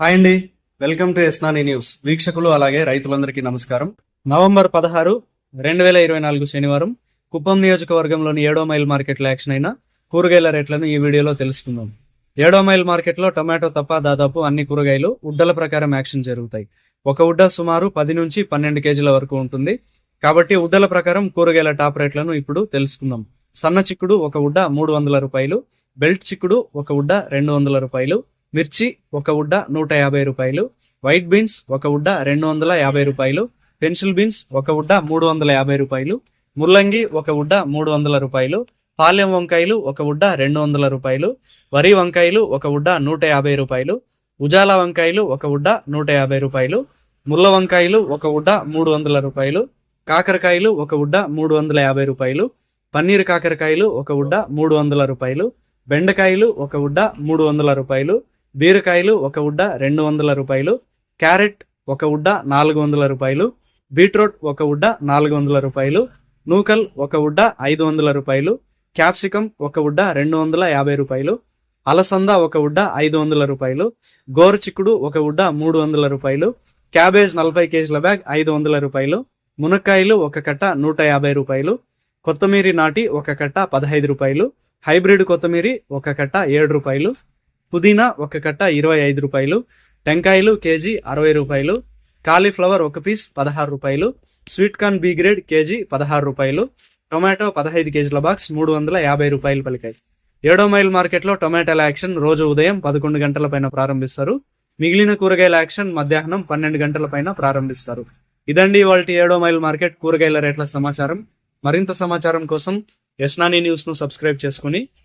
Hi అండి. Welcome to ఎస్నాని news. వీక్షకులు అలాగే రైతులందరికీ నమస్కారం. నవంబర్ పదహారు రెండు వేల ఇరవై నాలుగు శనివారం కుప్పం నియోజకవర్గంలోని ఏడో మైల్ మార్కెట్లో యాక్షన్ అయిన కూరగాయల రేట్లను ఈ వీడియోలో తెలుసుకుందాం. ఏడో మైల్ మార్కెట్లో టొమాటో తప్ప దాదాపు అన్ని కూరగాయలు ఉడ్డల ప్రకారం యాక్షన్ జరుగుతాయి. ఒక ఉడ్డ సుమారు పది నుంచి పన్నెండు కేజీల వరకు ఉంటుంది. కాబట్టి ఉడ్డల ప్రకారం కూరగాయల టాప్ రేట్లను ఇప్పుడు తెలుసుకుందాం. సన్న చిక్కుడు ఒక ఉడ్డ మూడు వందల రూపాయలు బెల్ట్ చిక్కుడు ఒక ఉడ్డ రెండు వందల రూపాయలు మిర్చి ఒక ఉడ్డ నూట యాభై రూపాయలు వైట్ బీన్స్ ఒక ఉడ్డ రెండు వందల యాభై రూపాయలు పెన్సిల్ బీన్స్ ఒక ఉడ్డ మూడు వందల యాభై రూపాయలు ముల్లంగి ఒక ఉడ్డ మూడు వందల రూపాయలు పాలెం వంకాయలు ఒక ఉడ్డ రెండు వందల రూపాయలు వరి వంకాయలు ఒక ఉడ్డ నూట యాభై రూపాయలు ఉజాల వంకాయలు ఒక ఉడ్డ నూట యాభై రూపాయలు ముల్ల వంకాయలు ఒక ఉడ్డ మూడు వందల రూపాయలు కాకరకాయలు ఒక ఉడ్డ మూడు వందల యాభై రూపాయలు పన్నీర్ కాకరకాయలు ఒక ఉడ్డ మూడు వందల రూపాయలు బెండకాయలు ఒక ఉడ్డ మూడు వందల రూపాయలు బీరకాయలు ఒక ఉడ్డ రెండు వందల రూపాయలు క్యారెట్ ఒక ఉడ్డ నాలుగు వందల రూపాయలు బీట్రూట్ ఒక ఉడ్డ నాలుగు వందల రూపాయలు నూకల్ ఒక ఉడ్డ ఐదు వందల రూపాయలు క్యాప్సికం ఒక ఉడ్డ రెండు వందల యాభై రూపాయలు అలసంద ఒక ఉడ్డ ఐదు వందల రూపాయలు గోరు చిక్కుడు ఒక ఉడ్డ మూడు వందల రూపాయలు క్యాబేజ్ నలభై కేజీల బ్యాగ్ ఐదు వందల రూపాయలు మునక్కాయలు ఒక కట్ట నూట యాభై రూపాయలు కొత్తమీరి నాటి ఒక కట్ట పదహైదు రూపాయలు హైబ్రిడ్ కొత్తమీరి ఒక కట్ట ఏడు రూపాయలు పుదీనా ఒక కట్ట ఇరవై ఐదు రూపాయలు టెంకాయలు కేజీ అరవై రూపాయలు కాలీఫ్లవర్ ఒక పీస్ పదహారు రూపాయలు sweet corn B grade kg పదహారు రూపాయలు టొమాటో పదహైదు కేజీల బాక్స్ మూడు వందల యాభై రూపాయలు పలికాయి. ఏడో మైల్ మార్కెట్లో టొమాటోల యాక్షన్ రోజు ఉదయం పదకొండు గంటల పైన ప్రారంభిస్తారు. మిగిలిన కూరగాయల యాక్షన్ మధ్యాహ్నం పన్నెండు గంటల పైన ప్రారంభిస్తారు. ఇదండి వాళ్ళ ఏడో మైల్ మార్కెట్ కూరగాయల రేట్ల సమాచారం. మరింత సమాచారం కోసం యస్నాని న్యూస్ను సబ్స్క్రైబ్ చేసుకుని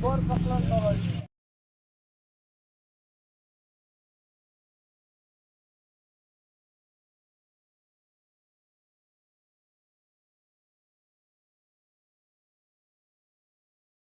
Borja Planta.